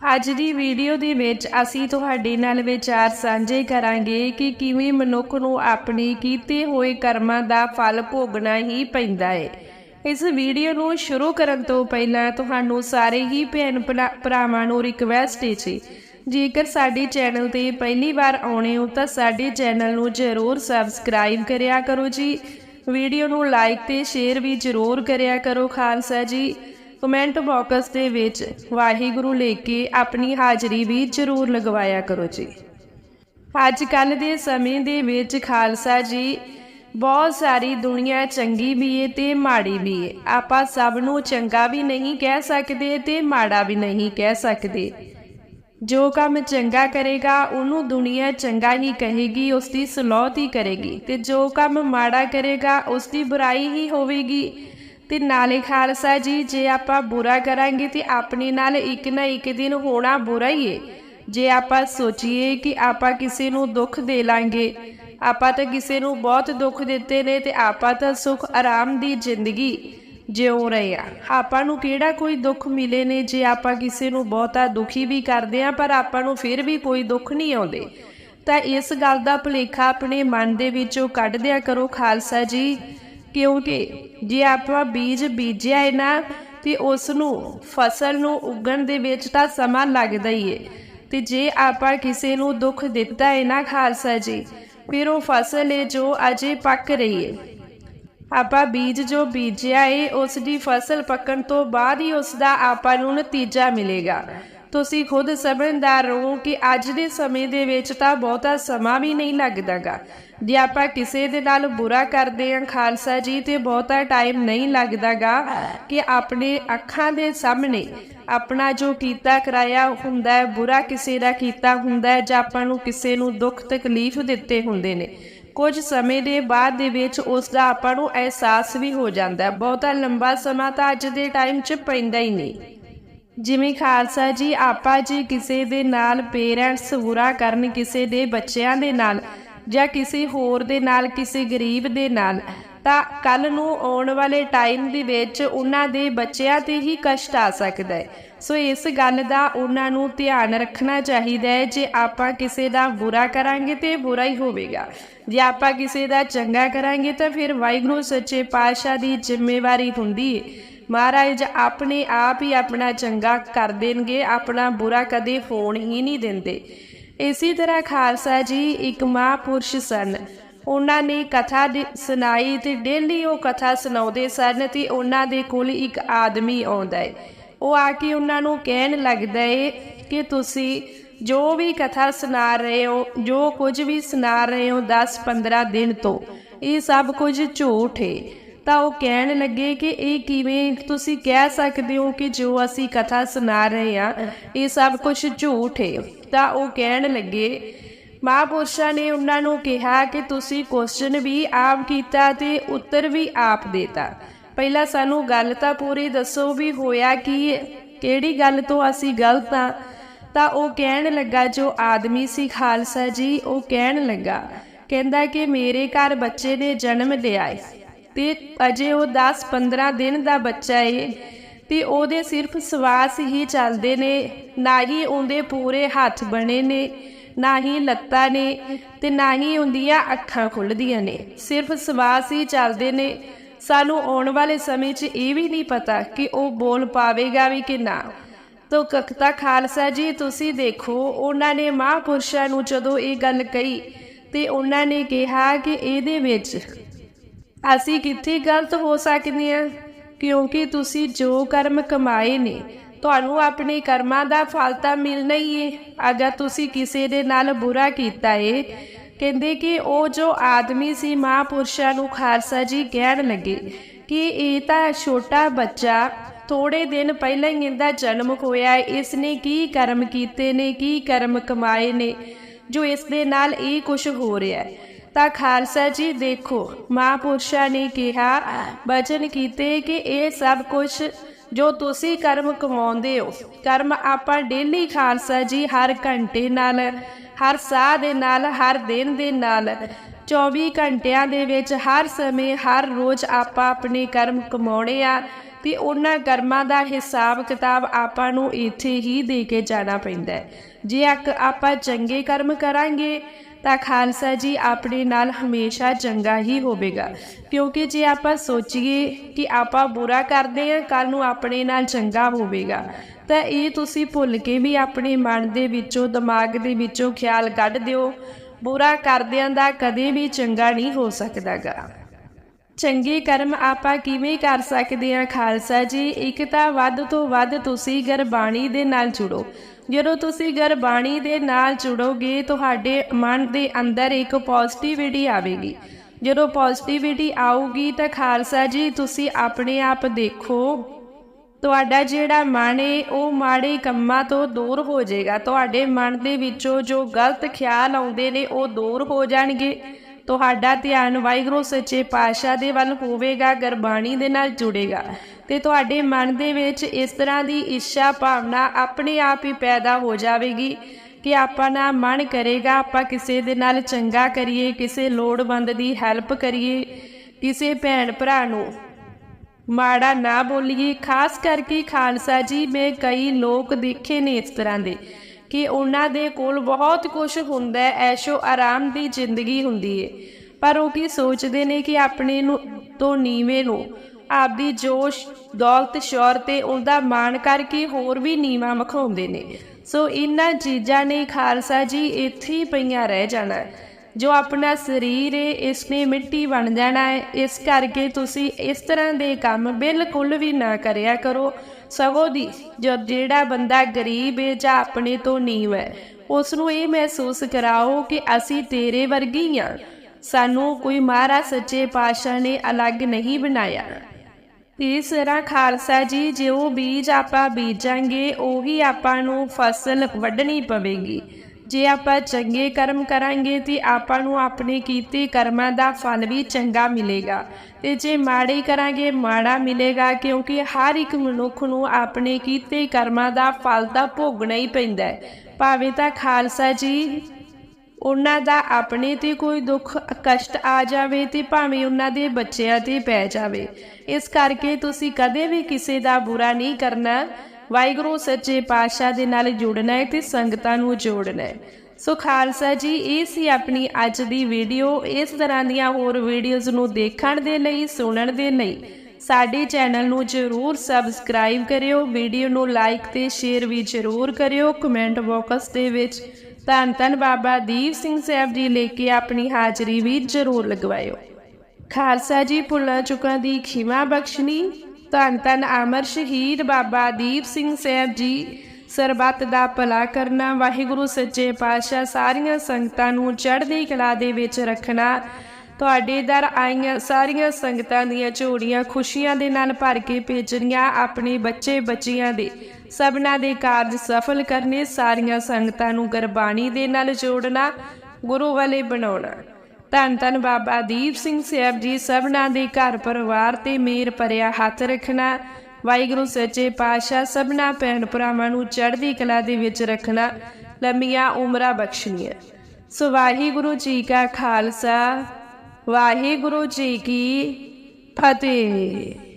ਅੱਜ ਦੀ ਵੀਡੀਓ ਦੇ ਵਿੱਚ ਅਸੀਂ ਤੁਹਾਡੇ ਨਾਲ ਵਿਚਾਰ ਸਾਂਝੇ ਕਰਾਂਗੇ ਕਿ ਕਿਵੇਂ ਮਨੁੱਖ ਨੂੰ ਆਪਣੇ ਕੀਤੇ ਹੋਏ ਕਰਮਾਂ ਦਾ ਫਲ ਭੋਗਣਾ ਹੀ ਪੈਂਦਾ ਹੈ ਇਸ ਵੀਡੀਓ ਨੂੰ ਸ਼ੁਰੂ ਕਰਨ ਤੋਂ ਪਹਿਲਾਂ ਤੁਹਾਨੂੰ ਸਾਰੇ ਹੀ ਭੈਣ ਭਰਾ- ਭਰਾਵਾਂ ਨੂੰ ਰਿਕਵੈਸਟ ਹੈ ਜੀ। ਜੇਕਰ ਸਾਡੇ ਚੈਨਲ ਤੇ ਪਹਿਲੀ ਵਾਰ ਆਉਣੇ ਹੋ ਤਾਂ ਸਾਡੇ ਚੈਨਲ ਨੂੰ ਜ਼ਰੂਰ ਸਬਸਕ੍ਰਾਈਬ ਕਰਿਆ ਕਰੋ ਜੀ। ਵੀਡੀਓ ਨੂੰ ਲਾਈਕ ਤੇ ਸ਼ੇਅਰ ਵੀ ਜ਼ਰੂਰ ਕਰਿਆ ਕਰੋ ਖਾਲਸਾ ਜੀ। ਕਮੈਂਟ ਬਾਕਸ ਦੇ ਵਿੱਚ ਵਾਹਿਗੁਰੂ ਲੈ ਕੇ ਆਪਣੀ ਹਾਜ਼ਰੀ ਵੀ ਜ਼ਰੂਰ ਲਗਵਾਇਆ ਕਰੋ ਜੀ। ਅੱਜ ਕੱਲ ਦੇ ਸਮੇਂ ਦੇ ਵਿੱਚ ਖਾਲਸਾ ਜੀ, ਬਹੁਤ ਸਾਰੀ ਦੁਨੀਆ ਚੰਗੀ ਵੀ ਏ ਤੇ ਮਾੜੀ ਵੀ ਏ। ਆਪਾਂ ਸਭ ਨੂੰ ਚੰਗਾ ਵੀ ਨਹੀਂ ਕਹਿ ਸਕਦੇ ਤੇ ਮਾੜਾ ਵੀ ਨਹੀਂ ਕਹਿ ਸਕਦੇ। ਜੋ ਕੰਮ ਚੰਗਾ ਕਰੇਗਾ, ਉਹਨੂੰ ਦੁਨੀਆ ਚੰਗਾ ਹੀ ਕਹੇਗੀ ਉਸ ਦੀ ਸਲੋਤ ਹੀ ਕਰੇਗੀ। ਤੇ ਜੋ ਕੰਮ ਮਾੜਾ ਕਰੇਗਾ ਉਸ ਦੀ ਬੁਰਾਈ ਹੀ ਹੋਵੇਗੀ। ਤੇ ਨਾਲੇ ਖਾਲਸਾ ਜੀ, ਜੇ ਆਪਾਂ ਬੁਰਾ ਕਰਾਂਗੇ ਤੇ ਆਪਣੇ ਨਾਲ ਇੱਕ ਨਾ ਇੱਕ ਦਿਨ ਹੋਣਾ ਬੁਰਾ ਹੀ ਏ। ਜੇ ਆਪਾਂ ਸੋਚੀਏ ਕਿ ਆਪਾਂ ਕਿਸੇ ਨੂੰ ਦੁੱਖ ਦੇ ਲਾਂਗੇ, ਆਪਾਂ ਤਾਂ ਕਿਸੇ ਨੂੰ ਬਹੁਤ ਦੁੱਖ ਦਿੱਤੇ ਨੇ ਤੇ ਆਪਾਂ ਤਾਂ ਸੁਖ ਆਰਾਮ ਦੀ ਜ਼ਿੰਦਗੀ ਜਿਉ ਰਹੇ ਆ। ਆਪਾਂ ਨੂੰ ਕਿਹੜਾ ਕੋਈ ਦੁੱਖ ਮਿਲੇ ਨੇ ਜੇ ਆਪਾਂ ਕਿਸੇ ਨੂੰ ਬਹੁਤਾ ਦੁਖੀ ਵੀ ਕਰਦੇ ਆ, ਪਰ ਆਪਾਂ ਨੂੰ ਫਿਰ ਵੀ ਕੋਈ ਦੁੱਖ ਨਹੀਂ ਆਉਂਦੇ। ਤਾਂ ਇਸ ਗੱਲ ਦਾ ਭੁਲੇਖਾ ਆਪਣੇ ਮਨ ਦੇ ਵਿੱਚੋਂ ਕੱਢ ਦਿਆ ਕਰੋ ਖਾਲਸਾ ਜੀ। ਕਿਉਂਕਿ ਜੇ ਆਪਾਂ ਬੀਜ ਬੀਜਿਆ ਹੈ ਨਾ, ਤੇ ਉਸ ਨੂੰ ਫਸਲ ਨੂੰ ਉਗਣ ਦੇ ਵਿੱਚ ਤਾਂ ਸਮਾਂ ਲੱਗਦਾ ਹੀ ਹੈ ਤੇ ਜੇ ਆਪਾਂ ਕਿਸੇ ਨੂੰ ਦੁੱਖ ਦਿੱਤਾ ਹੈ ਨਾ ਖਾਲਸਾ ਜੀ, ਫਿਰ ਉਹ ਫਸਲ ਏ ਜੋ ਅਜੇ ਪੱਕ ਰਹੀ ਹੈ ਆਪਾਂ ਬੀਜ ਜੋ ਬੀਜਿਆ ਹੈ ਉਸ ਦੀ ਫਸਲ ਪੱਕਣ ਤੋਂ ਬਾਅਦ ਹੀ ਉਸ ਦਾ ਆਪਾਂ ਨੂੰ ਨਤੀਜਾ ਮਿਲੇਗਾ। ਤੁਸੀਂ ਖੁਦ ਸਮਝਦਾਰ ਰਹੋ ਕਿ ਅੱਜ ਦੇ ਸਮੇਂ ਦੇ ਵਿੱਚ ਤਾਂ ਬਹੁਤਾ ਸਮਾਂ ਵੀ ਨਹੀਂ ਲੱਗਦਾਗਾ। ਜੇ ਆਪਾਂ ਕਿਸੇ ਦੇ ਨਾਲ ਬੁਰਾ ਕਰਦੇ ਹਾਂ, ਖਾਲਸਾ ਜੀ, ਤੇ ਬਹੁਤਾ ਟਾਈਮ ਨਹੀਂ ਲੱਗਦਾਗਾ ਕਿ ਆਪਣੇ ਅੱਖਾਂ ਦੇ ਸਾਹਮਣੇ ਆਪਣਾ ਜੋ ਕੀਤਾ ਕਰਾਇਆ ਹੁੰਦਾ ਹੈ, ਬੁਰਾ ਕਿਸੇ ਦਾ ਕੀਤਾ ਹੁੰਦਾ ਹੈ, ਜਾਂ ਆਪਾਂ ਨੂੰ ਕਿਸੇ ਨੂੰ ਦੁੱਖ, ਤਕਲੀਫ ਦਿੱਤੇ ਹੁੰਦੇ ਨੇ। ਕੁਝ ਸਮੇਂ ਦੇ ਬਾਅਦ ਦੇ ਵਿੱਚ ਉਸ ਦਾ ਆਪਾਂ ਨੂੰ ਅਹਿਸਾਸ ਵੀ ਹੋ ਜਾਂਦਾ ਹੈ। ਬਹੁਤਾ ਲੰਬਾ ਸਮਾਂ ਤਾਂ ਅੱਜ ਦੇ ਟਾਈਮ 'ਚ ਪੈਂਦਾ ਹੀ ਨਹੀਂ। ਜਿਵੇਂ ਖਾਲਸਾ ਜੀ, ਆਪਾਂ ਜੀ ਕਿਸੇ ਦੇ ਨਾਲ ਪੇਰੈਂਟਸ ਬੁਰਾ ਕਰਨ ਕਿਸੇ ਦੇ ਬੱਚਿਆਂ ਦੇ ਨਾਲ ਜਾਂ ਕਿਸੇ ਹੋਰ ਦੇ ਨਾਲ, ਕਿਸੇ ਗਰੀਬ ਦੇ ਨਾਲ, ਤਾਂ ਕੱਲ ਨੂੰ ਆਉਣ ਵਾਲੇ ਟਾਈਮ ਦੇ ਵਿੱਚ ਉਹਨਾਂ ਦੇ ਬੱਚਿਆਂ ਤੇ ਹੀ ਕਸ਼ਟ ਆ ਸਕਦਾ ਹੈ। ਸੋ ਇਸ ਗੱਲ ਦਾ ਉਹਨਾਂ ਨੂੰ ਧਿਆਨ ਰੱਖਣਾ ਚਾਹੀਦਾ ਹੈ ਜੇ ਆਪਾਂ ਕਿਸੇ ਦਾ ਬੁਰਾ ਕਰਾਂਗੇ ਤੇ ਬੁਰਾ ਹੀ ਹੋਵੇਗਾ। ਜੇ ਆਪਾਂ ਕਿਸੇ ਦਾ ਚੰਗਾ ਕਰਾਂਗੇ ਤਾਂ ਫਿਰ ਵਾਹਿਗੁਰੂ ਸੱਚੇ ਪਾਤਸ਼ਾਹ ਦੀ ਜ਼ਿੰਮੇਵਾਰੀ ਹੁੰਦੀ ਹੈ ਮਹਾਰਾਜ, ਆਪਣੇ ਆਪ ਹੀ ਆਪਣਾ ਚੰਗਾ ਕਰ ਦੇਣਗੇ, ਆਪਣਾ ਬੁਰਾ ਕਦੇ ਹੋਣ ਹੀ ਨਹੀਂ ਦਿੰਦੇ। ਇਸੇ ਤਰ੍ਹਾਂ ਖਾਲਸਾ ਜੀ ਇੱਕ ਮਹਾਂਪੁਰਸ਼ ਸਨ। ਉਹਨਾਂ ਨੇ ਕਥਾ ਦੀ- ਸੁਣਾਈ ਤੇ ਡੇਲੀ ਉਹ ਕਥਾ ਸੁਣਾਉਂਦੇ ਸਨ ਤੇ ਉਹਨਾਂ ਦੇ ਕੋਲ ਇੱਕ ਆਦਮੀ ਆਉਂਦਾ ਹੈ। ਉਹ ਆ ਕੇ ਉਹਨਾਂ ਨੂੰ ਕਹਿਣ ਲੱਗਦਾ ਹੈ ਕਿ ਤੁਸੀਂ ਜੋ ਵੀ ਕਥਾ ਸੁਣਾ ਰਹੇ ਹੋ, ਜੋ ਕੁਝ ਵੀ ਸੁਣਾ ਰਹੇ ਹੋ 10-15 ਦਿਨ ਤੋਂ, ਇਹ ਸਭ ਕੁਝ ਝੂਠ ਹੈ। ਤਾਂ ਉਹ ਕਹਿਣ ਲੱਗੇ ਕਿ ਇਹ ਕਿਵੇਂ ਤੁਸੀਂ ਕਹਿ ਸਕਦੇ ਹੋ ਕਿ ਜੋ ਅਸੀਂ ਕਥਾ ਸੁਣਾ ਰਹੇ ਹਾਂ, ਇਹ ਸਭ ਕੁਝ ਝੂਠ ਹੈ। ਤਾਂ ਉਹ ਕਹਿਣ ਲੱਗੇ, ਮਹਾਂਪੁਰਸ਼ਾਂ ਨੇ ਉਹਨਾਂ ਨੂੰ ਕਿਹਾ ਕਿ ਤੁਸੀਂ ਕੁਐਸਚਨ ਵੀ ਆਪ ਕੀਤਾ ਤੇ ਉੱਤਰ ਵੀ ਆਪ ਦੇਤਾ। ਪਹਿਲਾਂ ਸਾਨੂੰ ਗੱਲ ਤਾਂ ਪੂਰੀ ਦੱਸੋ ਵੀ ਹੋਇਆ ਕੀ ਕਿਹੜੀ ਗੱਲ ਤੋਂ ਅਸੀਂ ਗਲਤ ਆ ਤਾਂ ਉਹ ਕਹਿਣ ਲੱਗਾ, ਜੋ ਆਦਮੀ ਸੀ ਖਾਲਸਾ ਜੀ, ਉਹ ਕਹਿਣ ਲੱਗਾ, ਕਹਿੰਦਾ ਕਿ ਮੇਰੇ ਘਰ ਬੱਚੇ ਨੇ ਜਨਮ ਲਿਆ ਏ ਤੇ ਅਜੇ ਉਹ 10-15 ਦਿਨ ਦਾ ਬੱਚਾ ਏ ਤੇ ਉਹਦੇ ਸਿਰਫ ਸਵਾਸ ਹੀ ਚੱਲਦੇ ਨੇ, ਨਾ ਹੀ ਉਹਦੇ ਪੂਰੇ ਹੱਥ ਬਣੇ ਨੇ, ਨਾ ਹੀ ਲੱਤਾਂ ਨੇ ਤੇ ਨਾ ਹੀ ਉਹਦੀਆਂ ਅੱਖਾਂ ਖੁੱਲਦੀਆਂ ਨੇ। ਸਿਰਫ ਸਵਾਸ ਹੀ ਚੱਲਦੇ ਨੇ। ਸਾਨੂੰ ਆਉਣ ਵਾਲੇ ਸਮੇਂ 'ਚ ਇਹ ਵੀ ਨਹੀਂ ਪਤਾ ਕਿ ਉਹ ਬੋਲ ਪਾਵੇਗਾ ਵੀ ਕਿ ਨਾ। ਤੋ ਕਖਤਾ ਖਾਲਸਾ ਜੀ, ਤੁਸੀਂ ਦੇਖੋ, ਉਹਨਾਂ ਨੇ ਮਹਾਂਪੁਰਸ਼ਾਂ ਨੂੰ ਜਦੋਂ ਇਹ ਗੱਲ ਕਹੀ ਤੇ ਉਹਨਾਂ ਨੇ ਕਿਹਾ ਕਿ ਇਹਦੇ ਵਿੱਚ ਅਸੀਂ ਕਿੱਥੇ ਗਲਤ ਹੋ ਸਕਦੇ ਹਾਂ? ਕਿਉਂਕਿ ਤੁਸੀਂ ਜੋ ਕਰਮ ਕਮਾਏ ਨੇ, ਤੁਹਾਨੂੰ ਆਪਣੇ ਕਰਮਾਂ ਦਾ ਫਲ ਤਾਂ ਮਿਲਣਾ ਹੀ ਏ। ਅਗਰ ਤੁਸੀਂ ਕਿਸੇ ਦੇ ਨਾਲ ਬੁਰਾ ਕੀਤਾ ਏ, ਕਹਿੰਦੇ ਕਿ ਉਹ ਜੋ ਆਦਮੀ ਸੀ ਮਹਾਂਪੁਰਸ਼ਾਂ ਨੂੰ ਖਾਲਸਾ ਜੀ ਕਹਿਣ ਲੱਗੇ ਕਿ ਇਹ ਤਾਂ ਛੋਟਾ ਬੱਚਾ ਥੋੜੇ ਦਿਨ ਪਹਿਲਾਂ ਹੀ ਇਹਦਾ ਜਨਮ ਹੋਇਆ ਹੈ ਇਸ ਨੇ ਕੀ ਕਰਮ ਕੀਤੇ ਨੇ, ਕੀ ਕਰਮ ਕਮਾਏ ਨੇ, ਜੋ ਇਸ ਦੇ ਨਾਲ ਇਹ ਕੁਝ ਹੋ ਰਿਹਾ ਹੈ ਤਾਂ ਖਾਲਸਾ ਜੀ, ਦੇਖੋ, ਮਹਾਂਪੁਰਸ਼ਾਂ ਨੇ ਕਿਹਾ, ਬਚਨ ਕੀਤੇ ਕਿ ਇਹ ਸਭ ਕੁਝ ਜੋ ਤੁਸੀਂ ਕਰਮ ਕਮਾਉਂਦੇ ਹੋ, ਕਰਮ ਆਪਾਂ ਡੇਲੀ ਖਾਲਸਾ ਜੀ, ਹਰ ਘੰਟੇ ਨਾਲ, ਹਰ ਸਾਹ ਦੇ ਨਾਲ, ਹਰ ਦਿਨ ਦੇ ਨਾਲ 24 ਘੰਟਿਆਂ ਦੇ ਵਿੱਚ, ਹਰ ਸਮੇਂ, ਹਰ ਰੋਜ਼ ਆਪਾਂ ਆਪਣੇ ਕਰਮ ਕਮਾਉਣੇ ਆ, ਤੇ ਉਹਨਾਂ ਕਰਮਾਂ ਦਾ ਹਿਸਾਬ ਕਿਤਾਬ ਆਪਾਂ ਨੂੰ ਇੱਥੇ ਹੀ ਦੇ ਕੇ ਜਾਣਾ ਪੈਂਦਾ ਹੈ। ਜੇ ਇੱਕ ਆਪਾਂ ਚੰਗੇ ਕਰਮ ਕਰਾਂਗੇ ਤਾਂ ਖਾਲਸਾ ਜੀ ਆਪਣੇ ਨਾਲ ਹਮੇਸ਼ਾ ਚੰਗਾ ਹੀ ਹੋਵੇਗਾ। ਕਿਉਂਕਿ ਜੇ ਆਪਾਂ ਸੋਚੀਏ ਕਿ ਆਪਾਂ ਬੁਰਾ ਕਰਦੇ ਹਾਂ ਕੱਲ ਨੂੰ ਆਪਣੇ ਨਾਲ ਚੰਗਾ ਹੋਵੇਗਾ। ਤਾਂ ਇਹ ਤੁਸੀਂ ਭੁੱਲ ਕੇ ਵੀ ਆਪਣੇ ਮਨ ਦੇ ਵਿੱਚੋਂ, ਦਿਮਾਗ ਦੇ ਵਿੱਚੋਂ ਖਿਆਲ ਕੱਢ ਦਿਓ। ਬੁਰਾ ਕਰਦਿਆਂ ਦਾ ਕਦੇ ਵੀ ਚੰਗਾ ਨਹੀਂ ਹੋ ਸਕਦਾਗਾ। ਚੰਗੇ ਕਰਮ ਆਪਾਂ ਕਿਵੇਂ ਕਰ ਸਕਦੇ ਹਾਂ ਖਾਲਸਾ ਜੀ? ਇੱਕ ਤਾਂ ਵੱਧ ਤੋਂ ਵੱਧ ਤੁਸੀਂ ਗੁਰਬਾਣੀ ਦੇ ਨਾਲ ਜੁੜੋ। ਜਦੋਂ ਤੁਸੀਂ ਗੁਰਬਾਣੀ ਦੇ ਨਾਲ ਜੁੜੋਗੇ, ਤੁਹਾਡੇ ਮਨ ਦੇ ਅੰਦਰ ਇੱਕ ਪੋਜ਼ਿਟਿਵਿਟੀ ਆਵੇਗੀ। ਜਦੋਂ ਪੋਜ਼ਿਟਿਵਿਟੀ ਆਊਗੀ ਤਾਂ ਖਾਲਸਾ ਜੀ, ਤੁਸੀਂ ਆਪਣੇ ਆਪ ਦੇਖੋ, ਤੁਹਾਡਾ ਜਿਹੜਾ ਮਨ ਹੈ ਉਹ ਮਾੜੇ ਕੰਮਾਂ ਤੋਂ ਦੂਰ ਹੋ ਜਾਏਗਾ। ਤੁਹਾਡੇ ਮਨ ਦੇ ਵਿੱਚੋਂ ਜੋ ਗਲਤ ਖਿਆਲ ਆਉਂਦੇ ਨੇ, ਉਹ ਦੂਰ ਹੋ ਜਾਣਗੇ। ਤੁਹਾਡਾ ਧਿਆਨ ਵਾਹਿਗੁਰੂ ਸੱਚੇ ਪਾਤਸ਼ਾਹ ਦੇ ਵੱਲ ਹੋਵੇਗਾ, ਗੁਰਬਾਣੀ ਦੇ ਨਾਲ ਜੁੜੇਗਾ। ਤੇ ਤੁਹਾਡੇ ਮਨ ਦੇ ਵਿੱਚ ਇਸ ਤਰ੍ਹਾਂ ਦੀ ਇੱਛਾ, ਭਾਵਨਾ ਆਪਣੇ ਆਪ ਹੀ ਪੈਦਾ ਹੋ ਜਾਵੇਗੀ ਕਿ ਆਪਾਂ ਨਾ ਮਨ ਕਰੇਗਾ, ਆਪਾਂ ਕਿਸੇ ਦੇ ਨਾਲ ਚੰਗਾ ਕਰੀਏ, ਕਿਸੇ ਲੋੜਵੰਦ ਦੀ ਹੈਲਪ ਕਰੀਏ, ਕਿਸੇ ਭੈਣ ਭਰਾ ਨੂੰ ਮਾੜਾ ਨਾ ਬੋਲੀਏ। ਖਾਸ ਕਰਕੇ ਖਾਲਸਾ ਜੀ, ਮੈਂ ਕਈ ਲੋਕ ਦੇਖੇ ਨੇ ਇਸ ਤਰ੍ਹਾਂ ਦੇ। ਕਿ ਉਹਨਾਂ ਦੇ ਕੋਲ ਬਹੁਤ ਕੁਝ ਹੁੰਦਾ ਹੈ, ਐਸ਼ੋ ਆਰਾਮ ਦੀ ਜ਼ਿੰਦਗੀ ਹੁੰਦੀ ਹੈ। ਪਰ ਉਹ ਕੀ ਸੋਚਦੇ ਨੇ ਕਿ ਆਪਣੇ ਨੂੰ ਤੋਂ ਨੀਵੇਂ ਨੂੰ, ਆਪਦੀ ਜੋਸ਼, ਦੌਲਤ ਸ਼ੌਰ ਤੇ ਉਹਦਾ ਮਾਣ ਕਰਕੇ ਹੋਰ ਵੀ ਨੀਵਾ ਮਖਾਉਂਦੇ ਨੇ। ਸੋ ਇਹਨਾਂ ਚੀਜ਼ਾਂ ਨੇ ਖਾਲਸਾ ਜੀ ਇੱਥੇ ਹੀ ਪਈਆਂ ਰਹਿ ਜਾਣਾ ਜੋ ਆਪਣਾ ਸਰੀਰ ਹੈ, ਇਸ ਨੇ ਮਿੱਟੀ ਬਣ ਜਾਣਾ ਹੈ। ਇਸ ਕਰਕੇ ਤੁਸੀਂ ਇਸ ਤਰ੍ਹਾਂ ਦੇ ਕੰਮ ਬਿਲਕੁਲ ਵੀ ਨਾ ਕਰਿਆ ਕਰੋ। ਸਗੋਂ ਦੀ ਜਿਹੜਾ ਬੰਦਾ ਗਰੀਬ ਹੈ ਜਾਂ ਆਪਣੇ ਤੋਂ ਨੀਵ ਹੈ ਉਸ ਨੂੰ ਇਹ ਮਹਿਸੂਸ ਕਰਾਓ ਕਿ ਅਸੀਂ ਤੇਰੇ ਵਰਗੇ ਹੀ ਹਾਂ ਸਾਨੂੰ ਕੋਈ ਮਹਾਰਾਜ ਸੱਚੇ ਪਾਤਸ਼ਾਹ ਨੇ ਅਲੱਗ ਨਹੀਂ ਬਣਾਇਆ। ਤੀਸਰਾ ਖਾਲਸਾ ਜੀ, ਜੋ ਬੀਜ ਆਪਾਂ ਬੀਜਾਂਗੇ, ਉਹੀ ਆਪਾਂ ਨੂੰ ਫਸਲ ਵੱਢਣੀ ਪਵੇਗੀ। ਜੇ ਆਪਾਂ ਚੰਗੇ ਕਰਮ ਕਰਾਂਗੇ ਤੇ ਆਪਾਂ ਨੂੰ ਆਪਣੇ ਕੀਤੇ ਕਰਮਾਂ ਦਾ ਫਲ ਵੀ ਚੰਗਾ ਮਿਲੇਗਾ। ਤੇ ਜੇ ਮਾੜੇ ਕਰਾਂਗੇ, ਮਾੜਾ ਮਿਲੇਗਾ, ਕਿਉਂਕਿ ਹਰ ਇੱਕ ਮਨੁੱਖ ਨੂੰ ਆਪਣੇ ਕੀਤੇ ਕਰਮਾਂ ਦਾ ਫਲ ਤਾਂ ਭੋਗਣਾ ਹੀ ਪੈਂਦਾ ਹੈ। ਭਾਵੇਂ ਤਾਂ ਖਾਲਸਾ ਜੀ, ਉਹਨਾਂ ਦਾ ਆਪਣੇ ਤੇ ਕੋਈ ਦੁੱਖ, ਕਸ਼ਟ ਆ ਜਾਵੇ ਤੇ ਭਾਵੇਂ ਉਹਨਾਂ ਦੇ ਬੱਚਿਆਂ ਤੇ ਪੈ ਜਾਵੇ। ਇਸ ਕਰਕੇ ਤੁਸੀਂ ਕਦੇ ਵੀ ਕਿਸੇ ਦਾ ਬੁਰਾ ਨਹੀਂ ਕਰਨਾ। ਵਾਹਿਗੁਰੂ ਸੱਚੇ ਪਾਤਸ਼ਾਹ ਦੇ ਨਾਲ ਜੁੜਨਾ ਹੈ ਤੇ ਸੰਗਤਾਂ ਨੂੰ ਜੋੜਨਾ ਹੈ। ਸੋ ਖਾਲਸਾ ਜੀ, ਇਹ ਸੀ ਆਪਣੀ ਅੱਜ ਦੀ ਵੀਡੀਓ। ਇਸ ਤਰ੍ਹਾਂ ਦੀਆਂ ਹੋਰ ਵੀਡੀਓਜ਼ ਨੂੰ ਦੇਖਣ ਦੇ ਲਈ, ਸੁਣਨ ਦੇ ਲਈ ਸਾਡੇ ਚੈਨਲ ਨੂੰ ਜਰੂਰ ਸਬਸਕ੍ਰਾਈਬ ਕਰਿਓ। ਵੀਡੀਓ ਨੂੰ ਲਾਈਕ ਤੇ ਸ਼ੇਅਰ ਵੀ ਜਰੂਰ ਕਰਿਓ। ਕਮੈਂਟ ਬਾਕਸ ਦੇ ਵਿੱਚ ਧੰਨ ਧੰਨ ਬਾਬਾ ਦੀਪ ਸਿੰਘ ਸਾਹਿਬ ਜੀ ਲੈ ਕੇ ਆਪਣੀ ਹਾਜ਼ਰੀ ਵੀ ਜਰੂਰ ਲਗਵਾਇਓ। ਖਾਲਸਾ ਜੀ, ਭੁੱਲਾਂ ਚੁੱਕਾਂ ਦੀ ਖਿਮਾ ਬਖਸ਼ਣੀ। ਧੰਨ ਧੰਨ ਅਮਰ ਸ਼ਹੀਦ ਬਾਬਾ ਦੀਪ ਸਿੰਘ ਸਾਹਿਬ ਜੀ। ਸਰਬੱਤ ਦਾ ਭਲਾ ਕਰਨਾ, ਵਾਹਿਗੁਰੂ ਸੱਚੇ ਪਾਤਸ਼ਾਹ ਸਾਰੀਆਂ ਸੰਗਤਾਂ ਨੂੰ ਚੜ੍ਹਦੀ ਕਲਾ ਦੇ ਵਿੱਚ ਰੱਖਣਾ। ਤੁਹਾਡੇ ਦਰ ਆਈਆਂ ਸਾਰੀਆਂ ਸੰਗਤਾਂ ਦੀਆਂ ਝੋਲੀਆਂ ਖੁਸ਼ੀਆਂ ਦੇ ਨਾਲ ਭਰ ਕੇ ਭੇਜਣੀਆਂ ਆਪਣੇ ਬੱਚੇ ਬੱਚੀਆਂ ਦੇ। ਸਭਨਾਂ ਦੇ ਕਾਰਜ ਸਫਲ ਕਰਨੇ, ਸਾਰੀਆਂ ਸੰਗਤਾਂ ਨੂੰ ਗੁਰਬਾਣੀ ਦੇ ਨਾਲ ਜੋੜਨਾ, ਗੁਰੂ ਵਾਲੇ ਬਣਾਉਣਾ। ਧੰਨ ਧੰਨ ਬਾਬਾ ਦੀਪ ਸਿੰਘ ਸਾਹਿਬ ਜੀ, ਸਭਨਾਂ ਦੇ ਘਰ ਪਰਿਵਾਰ ਤੇ ਮੇਰ ਭਰਿਆ ਹੱਥ ਰੱਖਣਾ। ਵਾਹਿਗੁਰੂ, ਸੱਚੇ ਪਾਤਸ਼ਾਹ, ਸਭਨਾਂ ਭੈਣ ਭਰਾਵਾਂ ਨੂੰ ਚੜ੍ਹਦੀ ਕਲਾ ਦੇ ਵਿੱਚ ਰੱਖਣਾ, ਲੰਮੀਆਂ ਉਮਰਾਂ ਬਖਸ਼ਣੀਆਂ। ਸੋ ਵਾਹਿਗੁਰੂ ਜੀ ਕਾ ਖਾਲਸਾ, ਵਾਹਿਗੁਰੂ ਜੀ ਕੀ ਫਤਿਹ।